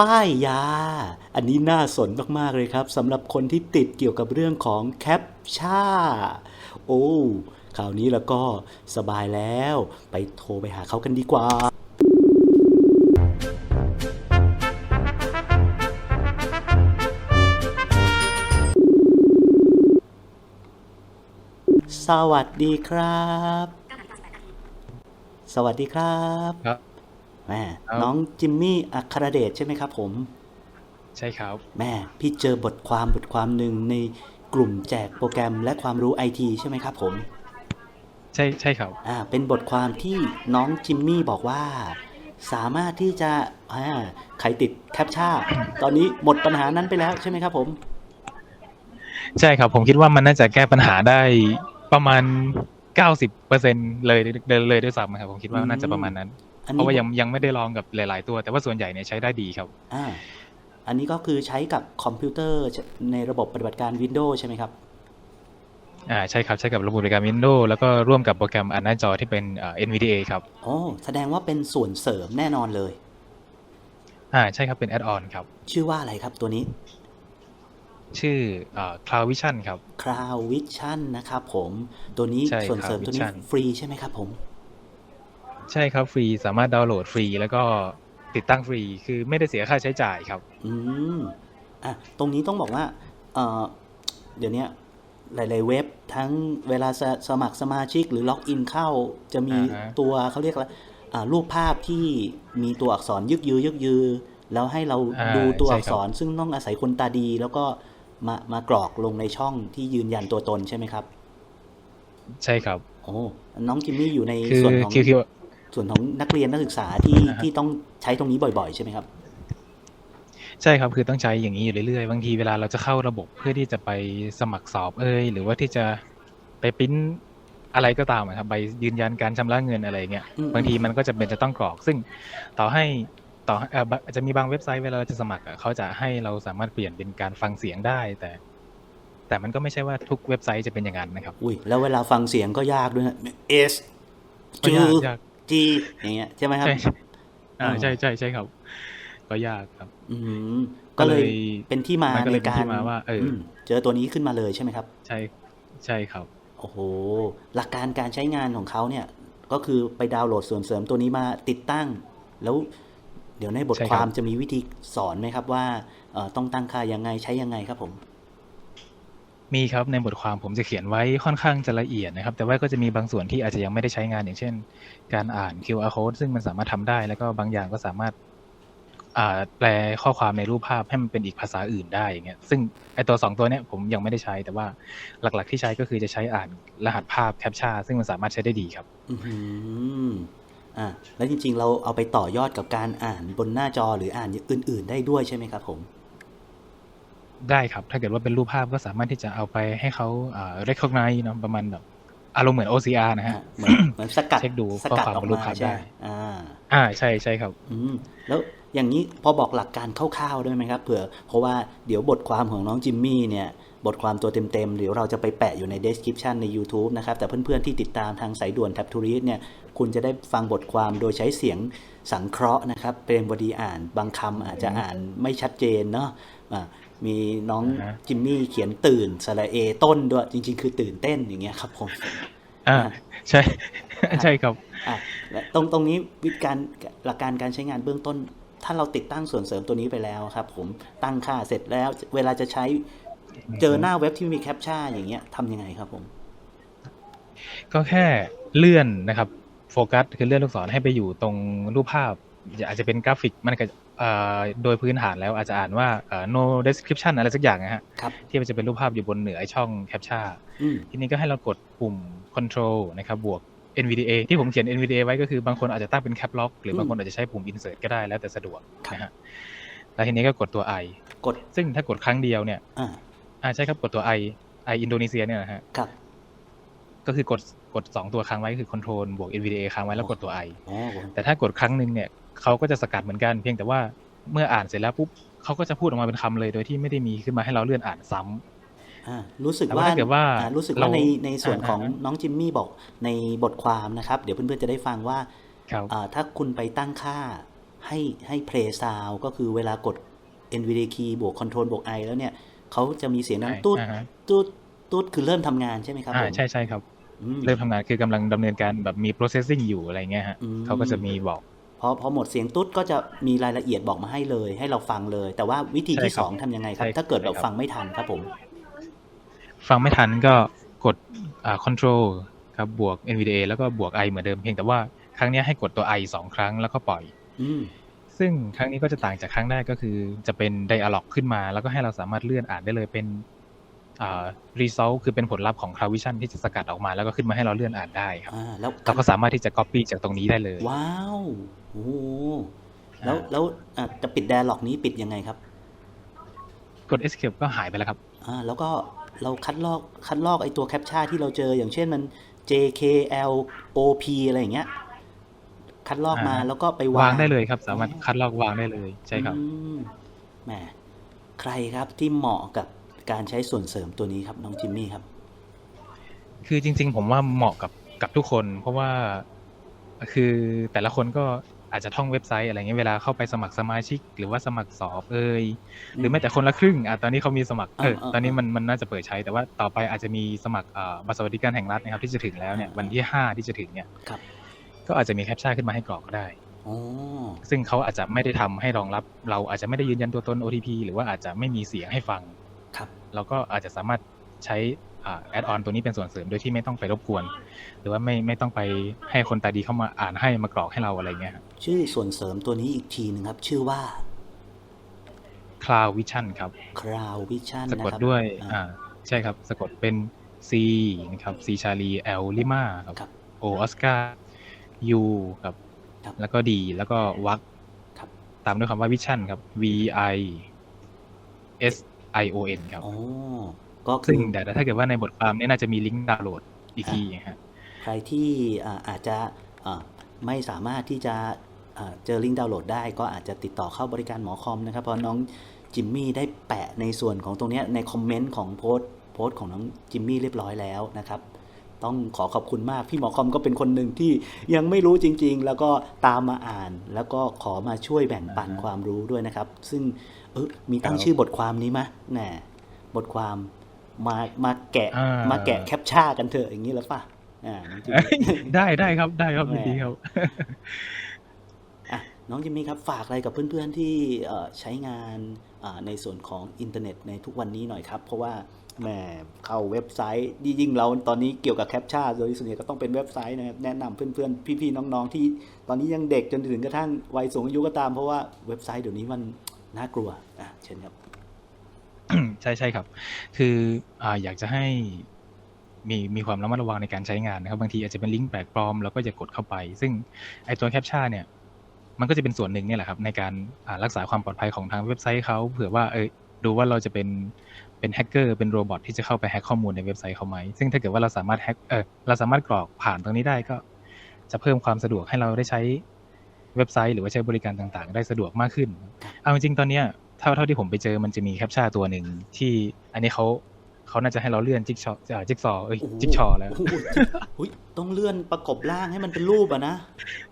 ป้ายยา อันนี้น่าสนมาก ๆ เลยครับสำหรับคนที่ติดเกี่ยวกับเรื่องของแคปชั่าโอ้คราวนี้แล้วก็สบายแล้ว ไปโทรไปหาเขากันดีกว่าสวัสดีครับ สวัสดีครับ ครับ แม่ครับ น้องจิมมี่อัครเดชใช่ไหมครับผม ใช่ครับ แม่พี่เจอบทความบทความหนึ่งในกลุ่มแจกโปรแกรมและความรู้ไอทีใช่ไหมครับผม ใช่ใช่ครับ อ่าเป็นบทความที่น้องจิมมี่บอกว่า สามารถที่จะอ่าใครติดแคปชั่น ตอนนี้หมดปัญหานั้นไปแล้วใช่ไหมครับผม ใช่ครับ ผมคิดว่ามันน่าจะแก้ปัญหาได้ประมาณ 90%เลยเลยเลยด้วยซ้ำครับผมคิดว่าน่าจะประมาณนั้น อันเพนี้ราะว่ายังยังไม่ได้ลองกับหลาย ๆ ตัว แต่ว่าส่วนใหญ่เนี่ยใช้ได้ดีครับ อ่าอันนี้ก็คือใช้กับคอมพิวเตอร์ในระบบปฏิบัติการ Windows ใช่ไหมครับ อ่าใช่ครับ ใช้กับระบบบริการ Windows แล้วก็ร่วมกับโปรแกรมอ่านหน้าจอที่เป็นอ่า NVDA ครับ โอ้แสดงว่าเป็นส่วนเสริมแน่นอนเลย อ่าใช่ครับเป็น Add-on ครับ ชื่อว่าอะไรครับตัวนี้ ชื่ออ่า Cloud Vision ครับ Cloud Vision นะครับผม ตัวนี้ใช่ส่วนเสริม Cloud ตัวนี้ Vision ฟรีใช่ไหมครับผม ใช่ครับฟรีสามารถดาวน์โหลดฟรี แล้วก็ติดตั้งฟรีคือไม่ได้เสียค่าใช้จ่ายครับ อืมอะตรงนี้ต้องบอกว่าเอ่อเดี๋ยวเนี้ยหลาย ๆ เว็บทั้งเวลาสสมัครสมาชิกหรือล็อกอินเข้า จะมีอ่าฮะ ตัวเขาเรียกอะไรอ่ารูปภาพที่มีตัวอักษรยึกยือยึกยือ แล้วให้เราอ่าดูตัวใช่อักครับ ษรซึ่งต้องอาศัยคนตาดี แล้วก็มามากรอกลงในช่องที่ยืนยันตัวตนใช่ไหมครับ ใช่ครับ โอ้น้องจิมมี่อยู่ในคือส่วนของคือคือ ส่วนของนักเรียนนักศึกษาที่อ่าฮะที่ต้องใช้ตรงนี้บ่อยๆ ใช่ไหมครับ ใช่ครับคือต้องใช้อย่างนี้อยู่เรื่อยๆ บางทีเวลาเราจะเข้าระบบเพื่อที่จะไปสมัครสอบเอ่ยหรือว่าที่จะไปปริ้นอะไรก็ตามอะครับใบยืนยันการชำระเงินอะไรเงี้ยอืมบางทีมันก็จะเป็นจะต้องกรอก ซึ่งต่อให้ต่อเอ่อบะจะมีบางเว็บไซต์เวลาเราจะสมัครอะเขาจะให้เราสามารถเปลี่ยนเป็นการฟังเสียงได้แต่ แต่มันก็ไม่ใช่ว่าทุกเว็บไซต์จะเป็นอย่างนั้นนะครับ อุ้ยแล้วเวลาฟังเสียงก็ยากด้วยนะ S ก็ยากยาก G อย่างเงี้ยใช่ไหมครับ ใช่อ่าอ่าใช่ใช่ใช่ครับ ก็ยากครับ อืมก็เลยก็เลยเป็นที่มานก็ในเลยเป็นการที่มาว่าเอออืมเจอตัวนี้ขึ้นมาเลยใช่ไหมครับ ใช่ใช่ครับ โอ้โห หลักการการใช้งานของเขาเนี่ย ก็คือไปดาวน์โหลดส่วนเสริมตัวนี้มาติดตั้ง แล้วเดี๋ยวในบทใช่ครับความจะมีวิธีสอนไหมครับว่าเอ่อต้องตั้งค่ายังไงใช้ยังไงครับผม มีครับในบทความผมจะเขียนไว้ค่อนข้างจะละเอียดนะครับ แต่ว่าก็จะมีบางส่วนที่อาจจะยังไม่ได้ใช้งานอย่างเช่น การอ่าน QR code ซึ่งมันสามารถทำได้ แล้วก็บางอย่างก็สามารถแปลข้อความในรูปภาพให้มันเป็นอีกภาษาอื่นได้อย่างเงี้ยซึ่งไอตัวสองตัวเนี้ยผมยังไม่ได้ใช้แต่ว่าหลักๆที่ใช้ก็คือจะใช้อ่านรหัสภาพแคปชั่นซึ่งมันสามารถใช้ได้ดีครับอือหืออ่าแล้วจริงๆ เราเอาไปต่อยอดกับการอ่านบนหน้าจอหรืออ่านอื่น ๆ ได้ด้วยใช่ไหมครับผม ได้ครับ ถ้าเกิดว่าเป็นรูปภาพก็สามารถที่จะเอาไปให้เขาอ่า recognize เนอะประมาณแบบอารมณ์เหมือน OCR นะฮะอะเหมือนเหมือนสกัดเช็คดูสกัดข้อความออกบนรูปมาภาพใช่ไหมได้อ่าอ่าใช่ใช่ครับอืมแล้วอย่างนี้พอบอกหลักการคร่าวๆด้วยไหมครับเผื่อ เพราะว่าเดี๋ยวบทความของน้องจิมมี่เนี่ย บทความตัวเต็มๆเดี๋ยวเราจะไปแปะอยู่ใน description ใน YouTube นะครับ แต่เพื่อนๆที่ติดตามทางสายด่วนแท็บทูริสเนี่ย คุณจะได้ฟังบทความโดยใช้เสียงสังเคราะห์นะครับเปรมวดีอ่านบางคำอาจจะอ่านไม่ชัดเจนเนาะอ่า มีน้องอ่าฮะจิมมี่เขียนตื่นสระเอต้นด้วย จริง ๆ คือตื่นเต้นอย่างเงี้ยครับผมอ่าอ่าใช่ ใช่ครับอะและตรงตรงนี้วิธีการหลักการการใช้งานเบื้องต้น ถ้าเราติดตั้งส่วนเสริมตัวนี้ไปแล้วครับ ผมตั้งค่าเสร็จแล้ว เวลาจะใช้เจอหน้าเว็บที่มีแคปชั่นอย่างเงี้ยทำยังไงครับผม ก็แค่เลื่อนนะครับ โฟกัสคือเลื่อนลูกศรให้ไปอยู่ตรงรูปภาพอาจจะเป็นกราฟิกมันก็เอ่อ โดยพื้นฐานแล้วอาจจะอ่านว่าเอ่อ no description อะไรสักอย่างนะฮะครับที่มันจะเป็นรูปภาพอยู่บนเหนือไอ้ช่องแคปชั่นอืมทีนี้ก็ให้เรากดปุ่ม control นะครับบวก NVDA ที่ผมเขียน NVDA ไว้ก็คือบางคนอาจจะตั้งเป็น cap lock หรือบางคนอาจจะใช้ปุ่ม insert ก็ได้แล้วแต่สะดวกนะฮะแล้วทีนี้ก็กดตัว I กด ซึ่งถ้ากดครั้งเดียวเนี่ยอ่าอ่าใช่ครับกดตัว I I อินโดนีเซียเนี่ยนะฮะครับก็คือกดกด2ตัวค้างไว้คือ Control บวก NVDA ค้างไว้แล้วกดตัว I อ๋อแต่ถ้ากดครั้งหนึ่งเนี่ย เขาก็จะสกัดเหมือนกันเพียงแต่ว่าเมื่ออ่านเสร็จแล้วปุ๊บเขาก็จะพูดออกมาเป็นคำเลยโดยที่ไม่ได้มีขึ้นมาให้เราเลื่อนอ่านซ้ำอ่ารู้สึกแต่ว่าว่าถ้าเกิดว่าอ่รู้สึกว่าเราในในส่วนของอ่าฮะน้องจิมมี่บอกในบทความนะครับ เดี๋ยวเพื่อนๆจะได้ฟังว่าครับอ่าถ้าคุณไปตั้งค่าให้ให้ play sound ก็คือเวลากด NVDA key บวก control บวก i แล้วเนี่ยเขาจะมีเสียงดังใช่ตุ๊ดอ่าฮะตุ๊ดตุ๊ดคือเริ่มทำงานใช่ไหมครับอ่าผมใช่ใช่ครับอืมเริ่มทำงานคือกำลังดำเนินการแบบมี processing อยู่อะไรเงี้ยฮะอืมเขาก็จะมีบอกพ อพอหมดเสียงตุ๊ดก็จะมีรายละเอียดบอกมาให้เลย ให้เราฟังเลย แต่ว่าวิธีที่ใช่ครับสองทำยังไงครับใช่ถ้าเกิดเราใช่ครับฟังไม่ทันครับผม ฟังไม่ทันก็กดอ่า control ครับบวก NVDA แล้วก็บวก i เหมือนเดิมเพียงแต่ว่าครั้งเนี้ยให้กดตัว i สองครั้งแล้วก็ปล่อยอืมซึ่งครั้งนี้ก็จะต่างจากครั้งแรกก็คือ จะเป็น dialog ขึ้นมา แล้วก็ให้เราสามารถเลื่อนอ่านได้เลยเป็นอ่า result คือเป็นผลลัพธ์ของ Cloud Vision ที่จะสกัดออกมา แล้วก็ขึ้นมาให้เราเลื่อนอ่านได้ครับอ่าแล้วเราก็สามารถที่จะ copy จากตรงนี้ได้เลย ว้าว โอ้โหแล้วอ่าแล้วอะจะปิดแดร์ล็อกนี้ปิดยังไงครับ กด escape ก็หายไปแล้วครับอ่าแล้วก็เราคัดลอกคัดลอกไอตัวแคปชั่นที่เราเจออย่างเช่นมัน JKLOP อะไรอย่างเงี้ย คัดลอกมาอ่าแล้วก็ไปวางวางได้เลยครับ สามารถคัดลอกวางได้เลยใช่ครับอืมแหมใครครับที่เหมาะกับการใช้ส่วนเสริมตัวนี้ครับน้องจิมมี่ครับ คือจริง ๆ ผมว่าเหมาะกับกับทุกคน เพราะว่าคือแต่ละคนก็ อาจจะท่องเว็บไซต์อะไรเงี้ยเวลาเข้าไปสมัครสมาชิก หรือว่าสมัครสอบเอ่ยหรือแม้แต่คนละครึ่งอะตอนนี้เขามีสมัครเอออ่าๆๆตอนนี้มันมันน่าจะเปิดใช้แต่ว่าต่อไปอาจจะมีสมัครอ่าบัตรสวัสดิการแห่งรัฐนะครับที่จะถึงแล้วเนี่ยอ่าๆวันที่ห้าที่จะถึงเนี่ยครับก็อาจจะมีแคปชั่นขึ้นมาให้กรอกก็ได้อ๋อซึ่งเขาอาจจะไม่ได้ทำให้รองรับ เราอาจจะไม่ได้ยืนยันตัวตน OTP หรือว่าอาจจะไม่มีเสียงให้ฟังครับเราก็อาจจะสามารถใช้แอดออนตัวนี้เป็นส่วนเสริมโดยที่ไม่ต้องไปรบกวน หรือว่าไม่ไม่ต้องไปให้คนตาดีเข้ามาอ่านให้มากรอกให้เราอะไรเงี้ยครับ ชื่อส่วนเสริมตัวนี้อีกทีหนึ่งครับ ชื่อว่า Cloud Vision ครับ Cloud Vision สะนะกดครับด้วยอ่าอ่าใช่ครับสะกดเป็น C นะครับ C ชาลี L ลิมาครับครับ O ออสการ์ U ครับครับแล้วก็ D แล้วก็วักครับตามด้วยคำว่า Vision ครับ V I S I O N ครับอ๋อก็คืซึ่งอแต่ถ้าเกิดว่าในบทความเนี้น่าจะมีลิงก์ดาวน์โหลดอีกทีฮะใครที่อ่าอาจจะอ่าไม่สามารถที่จะอ่า เจอลิงก์ดาวน์โหลดได้ก็อาจจะติดต่อเข้าบริการหมอคอมนะครับเพราะน้องจิมมี่ได้แปะในส่วนของตรงเนี้ยในคอมเมนต์ของโพสต์โพสต์ของน้องจิมมี่เรียบร้อยแล้วนะครับต้องขอขอบคุณมาก พี่หมอคอมก็เป็นคนหนึ่งที่ยังไม่รู้จริง ๆ แล้วก็ตามมาอ่าน แล้วก็ขอมาช่วยแบ่งปันอ่าฮะความรู้ด้วยนะครับ ซึ่งเออมีตั้งครับชื่อบทความนี้มะแหน่บทความมามาแกะอ่ามมาแกะแคปชั่นกันเถอะอย่างนี้แล้วป่ะอ่าน้องจิมมี่ได้ได้ครับได้ครับแหม่ยินดีครับอะ น้องจิมมี่ครับฝากอะไรกับเพื่อนๆที่เอ่ใช้งานในส่วนของอินเทอร์เน็ตในทุกวันนี้หน่อยครับ เพราะว่าแหมเข้าเว็บไซต์ยิ่งเราตอนนี้เกี่ยวกับแคปชั่นโดยส่วนใหญ่ก็ต้องเป็นเว็บไซต์นะครับแนะนำเพื่อนๆ พี่ๆ น้องๆ ที่ตอนนี้ยังเด็กจนถึงกระทั่งวัยสูงอายุก็ตามเพราะว่าเว็บไซต์เดี๋ยวนี้มันน่ากลัวอะเช่นครับใช่ใช่ครับ คือออยากจะให้มีมีความระมัดระวังในการใช้งานนะครับบางทีอาจจะเป็นลิงก์แปลกปลอมแล้วก็อย่ากดเข้าไป ซึ่งไอตัวแคปชั่นเนี่ย มันก็จะเป็นส่วนหนึ่งเนี่ยแหละครับในการรักษาความปลอดภัยของทางเว็บไซต์เขาเผื่อว่าเออดูว่าเราจะเป็นเป็นแฮกเกอร์เป็นโรบอทที่จะเข้าไปแฮกข้อมูลในเว็บไซต์เขาไหมซึ่งถ้าเกิดว่าเราสามารถแฮกเออเราสามารถกรอกผ่านตรงนี้ได้ก็ จะเพิ่มความสะดวกให้เราได้ใช้เว็บไซต์หรือว่าใช้บริการต่างๆ ได้สะดวกมากขึ้น เอาจริงๆตอนเนี้ยเท่าเท่าที่ผมไปเจอมันจะมีแคปชั่นตัวหนึ่งที่อันนี้เขา เขาน่าจะให้เราเลื่อนจิ๊กชออ่าจิ๊กซอว์เอ้ยโอ้โหจิ๊กชอว์แล้วโอ้โหอุ๊ยต้องเลื่อนประกบร่างให้มันเป็นรูปอะนะ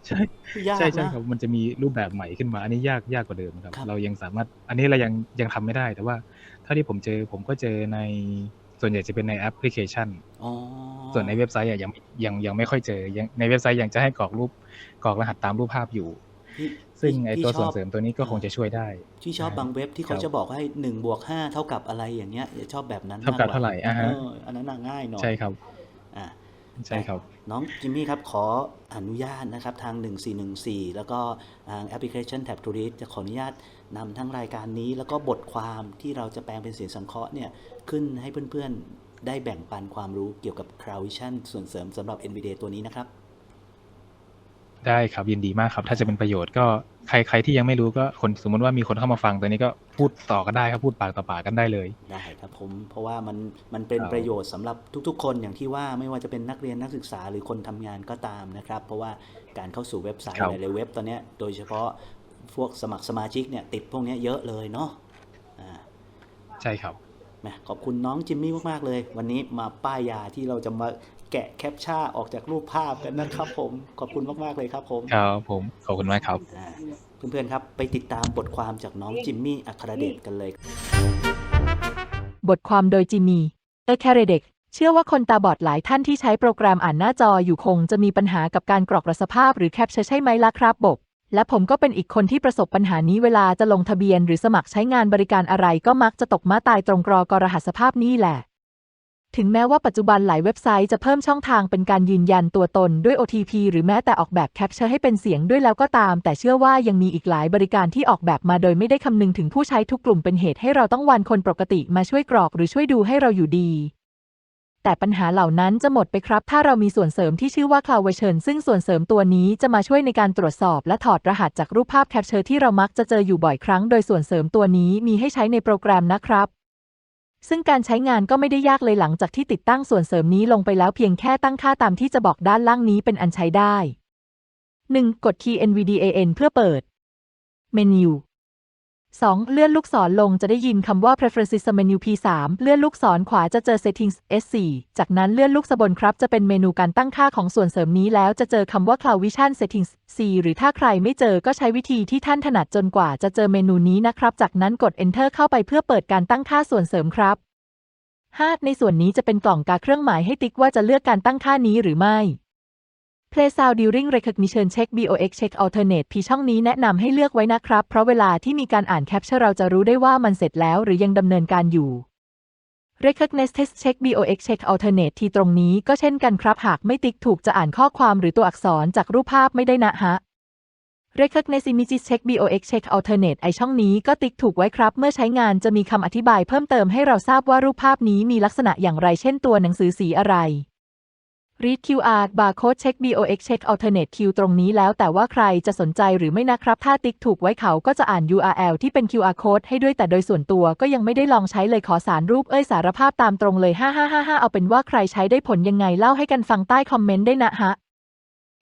ใช่ยากใช่ใช่นะครับมันจะมีรูปแบบใหม่ขึ้นมา อันนี้ยากยากกว่าเดิมครับครับเรายังสามารถ อันนี้เรายังยังทำไม่ได้ แต่ว่าเท่าที่ผมเจอผมก็เจอในส่วนใหญ่จะเป็นในแอปพลิเคชันอ๋อส่วนในเว็บไซต์อะยังยังยังไม่ค่อยเจอยังในเว็บไซต์ยังจะให้กรอกรูปกรอกรหัสตามรูปภาพอยู่พี่ ซึ่งไอพี่ตัวชส่วนอบเสริมตัวนี้ก็คงจะช่วยได้ที่ชอบบางเว็บที่เขาครับจะบอกให้หนึ่งบวกห้าเท่ากับอะไรอย่างเงี้ยอย่าชอบแบบนั้นเท่ากับมกว่เท่าไหร่อ่าฮะเอออันนั้นน่ะง่ายหน่อยใช่ครับอะใช่ครับ น้องจิมมี่ครับ ขออนุญาตนะครับ ทาง 1414 แล้วก็ทางแอปพลิเคชัน Tab to Read จะขออนุญาตนำทั้งรายการนี้ แล้วก็บทความที่เราจะแปลงเป็นเสียงสังเคราะห์เนี่ย ขึ้นให้เพื่อนๆ ได้แบ่งปันความรู้เกี่ยวกับ Cloud Vision ส่วนเสริมสำหรับ NVIDIA ตัวนี้นะครับ ได้ครับยินดีมากครับ ถ้าจะเป็นประโยชน์ก็ ใครใครที่ยังไม่รู้ก็คนสมมติว่ามีคนเข้ามาฟังตัวนี้ก็พูดต่อกันได้ครับพูดปากต่อปากกันได้เลยได้ครับผมเพราะว่ามันมันเป็นครับประโยชน์สำหรับทุกๆ คนอย่างที่ว่าไม่ว่าจะเป็นนักเรียนนักศึกษาหรือคนทำงานก็ตามนะครับ เพราะว่าการเข้าสู่เว็บไซต์ครับหลายๆเว็บตอนเนี้ยโดยเฉพาะพวกสมัครสมาชิกเนี่ยติดพวกเนี้ยเยอะเลยเนาะอ่าใช่ครับแหมขอบคุณน้องจิมมี่มากๆเลย วันนี้มาป้ายยาที่เราจะมา แกะแคปชั่นออกจากรูปภาพกันนะครับผม ขอบคุณมากๆเลยครับผม ครับผม ขอบคุณมากครับอ่าเพื่อนๆครับไปติดตามบทความจากน้องจิมมี่อัครเดชกันเลย บทความโดยจิมีเออแคเรเด็กเชื่อว่าคนตาบอดหลายท่านที่ใช้โปรแกรมอ่านหน้าจออยู่คงจะมีปัญหากับการกรอกรหัสภาพหรือแคปเชอร์ใช่ไหมล่ะครับบกและผมก็เป็นอีกคนที่ประสบปัญหานี้เวลาจะลงทะเบียนหรือสมัครใช้งานบริการอะไรก็มักจะตกม้าตายตรงกรอกรหัสภาพนี่แหละ ถึงแม้ว่าปัจจุบันหลายเว็บไซต์จะเพิ่มช่องทางเป็นการยืนยันตัวตนด้วย OTP หรือแม้แต่ออกแบบแคปเชอร์ให้เป็นเสียงด้วยแล้วก็ตาม แต่เชื่อว่ายังมีอีกหลายบริการที่ออกแบบมาโดยไม่ได้คำนึงถึงผู้ใช้ทุกกลุ่มเป็นเหตุให้เราต้องวันคนปกติมาช่วยกรอกหรือช่วยดูให้เราอยู่ดี แต่ปัญหาเหล่านั้นจะหมดไปครับ ถ้าเรามีส่วนเสริมที่ชื่อว่า Cloud Version ซึ่งส่วนเสริมตัวนี้จะมาช่วยในการตรวจสอบ และถอดรหัสจากรูปภาพแคปเชอร์ที่เรามักจะเจออยู่บ่อยครั้ง โดยส่วนเสริมตัวนี้มีให้ใช้ในโปรแกรมนะครับ ซึ่งการใช้งานก็ไม่ได้ยากเลยหลังจากที่ติดตั้งส่วนเสริมนี้ลงไปแล้วเพียงแค่ตั้งค่าตามที่จะบอกด้านล่างนี้เป็นอันใช้ได้ 1. กดคีย์ NVDAN เพื่อเปิด เมนู 2. เลื่อนลูกศรลงจะได้ยินคำว่า Preferences เมนู P3 เลื่อนลูกศรขวาจะเจอ Settings S4 จากนั้นเลื่อนลูกศรบนครับจะเป็นเมนูการตั้งค่าของส่วนเสริมนี้แล้วจะเจอคำว่า Cloud Vision Settings C หรือถ้าใครไม่เจอก็ใช้วิธีที่ท่านถนัดจนกว่าจะเจอเมนูนี้นะครับ จากนั้นกด Enter เข้าไปเพื่อเปิดการตั้งค่าส่วนเสริมครับ 5. ในส่วนนี้จะเป็นกล่องกาเครื่องหมายให้ติ๊กว่าจะเลือกการตั้งค่านี้หรือไม่ Play Sound During Recognition Check BOX Check Alternate P ช่องนี้แนะนำให้เลือกไว้นะครับ เพราะเวลาที่มีการอ่านแคปเชอร์เราจะรู้ได้ว่ามันเสร็จแล้วหรือยังดำเนินการอยู่ Recognize Test Check BOX Check Alternate ที่ตรงนี้ก็เช่นกันครับ หากไม่ติ๊กถูกจะอ่านข้อความหรือตัวอักษรจากรูปภาพไม่ได้นะฮะ Recognize Images Check BOX Check Alternate ไอช่องนี้ก็ติ๊กถูกไว้ครับ เมื่อใช้งานจะมีคำอธิบายเพิ่มเติมให้เราทราบว่ารูปภาพนี้มีลักษณะอย่างไร เช่นตัวหนังสือสีอะไร Read QR Barcode Check BOX Check Alternate Q ตรงนี้แล้วแต่ว่าใครจะสนใจหรือไม่นะครับ ถ้าติ๊กถูกไว้เขาก็จะอ่าน URL ที่เป็น QR Code ให้ด้วยแต่โดยส่วนตัวก็ยังไม่ได้ลองใช้เลยขอสารรูปเอ้ยสารภาพตามตรงเลย 5555 เอาเป็นว่าใครใช้ได้ผลยังไงเล่าให้กันฟังใต้คอมเมนต์ได้นะฮะ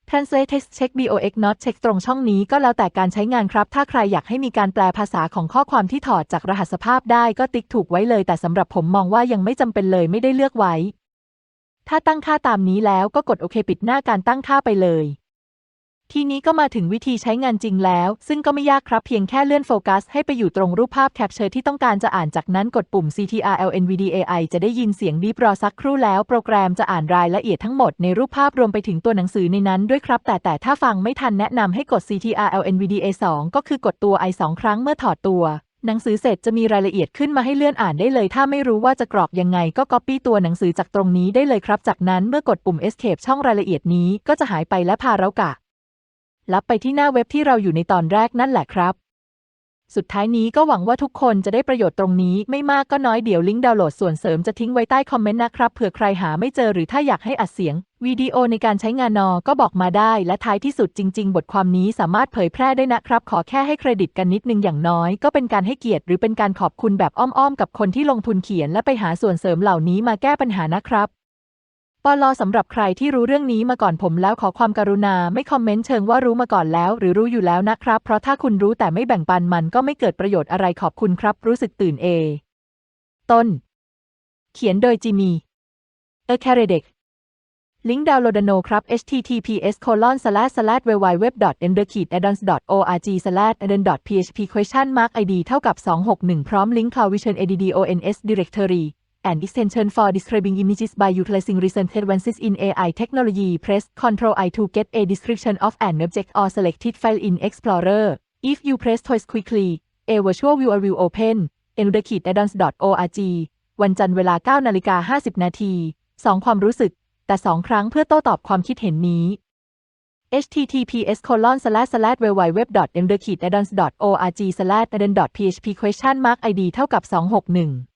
Translate Text Check BOX Not Check ตรงช่องนี้ก็แล้วแต่การใช้งานครับ ถ้าใครอยากให้มีการแปลภาษาของข้อความที่ถอดจากรหัสภาพได้ก็ติ๊กถูกไว้เลย แต่สำหรับผมมองว่ายังไม่จำเป็นเลยไม่ได้เลือกไว้ ถ้าตั้งค่าตามนี้แล้วก็กดโอเคปิดหน้าการตั้งค่าไปเลย ทีนี้ก็มาถึงวิธีใช้งานจริงแล้ว ซึ่งก็ไม่ยากครับเพียงแค่เลื่อนโฟกัส ให้ไปอยู่ตรงรูปภาพแคปเชอร์ที่ต้องการจะอ่านจากนั้นกดปุ่ม CTRLNVDAI จะได้ยินเสียงบีบรอสักครู่แล้ว โปรแกรมจะอ่านรายละเอียดทั้งหมดในรูปภาพรวมไปถึงตัวหนังสือในนั้นด้วยครับ แต่แต่ถ้าฟังไม่ทันแนะนำให้กด CTRLNVDA2 ก็คือกดตัว I 2ครั้งเมื่อถอดตัว หนังสือเสร็จจะมีรายละเอียดขึ้นมาให้เลื่อนอ่านได้เลย ถ้าไม่รู้ว่าจะกรอกยังไงก็ Copy ตัวหนังสือจากตรงนี้ได้เลยครับ จากนั้นเมื่อกดปุ่ม Escape ช่องรายละเอียดนี้ก็จะหายไปและพาเรากะ ลับไปที่หน้าเว็บที่เราอยู่ในตอนแรกนั่นแหละครับ สุดท้ายนี้ก็หวังว่าทุกคนจะได้ประโยชน์ตรงนี้ ไม่มากก็น้อยเดี๋ยวลิงก์ดาวน์โหลดส่วนเสริมจะทิ้งไว้ใต้คอมเมนต์นะครับเผื่อใครหาไม่เจอหรือถ้าอยากให้อัดเสียง วิดีโอในการใช้งานนอก็บอกมาได้ และท้ายที่สุดจริง ๆ บทความนี้สามารถเผยแพร่ได้นะครับ ขอแค่ให้เครดิตกันนิดนึงอย่างน้อย ก็เป็นการให้เกียรติหรือเป็นการขอบคุณแบบอ้อม ๆ กับคนที่ลงทุนเขียน และไปหาส่วนเสริมเหล่านี้มาแก้ปัญหานะครับปลอสำหรับใครที่รู้เรื่องนี้มาก่อนผมแล้วขอความกรุณาไม่คอมเมนต์เชิงว่ารู้มาก่อนแล้ว หรือรู้อยู่แล้วนะครับ เพราะถ้าคุณรู้แต่ไม่แบ่งปันมันก็ไม่เกิดประโยชน์อะไรขอบคุณครับ รู้สึกตื่นเอ ต้น เขียนโดยจิมี เออแคเรเด็ก ลิงก์ดาวน์โหลดโนครับ https colon slash slash www e n d e r k i d addons org slash addon php question mark id เท่ากับ 261 พร้อมลิงก์ Cloud Vision addons directory and extension for describing images by utilizing recent advances in AI technology. Press Ctrl I to get a description of an object or selected file in Explorer. If you press twice quickly, a virtual viewer will open. e n u d k i d a d d o n s org วันจันทร์เวลา 9 นาฬิกา 50 นาที 2 ความรู้สึก แต่สองครั้งเพื่อโต้ตอบความคิดเห็นนี้ https colon slash slash www e n d e r k i d a d d o n s org slash a d e n php question mark id เท่ากับ 261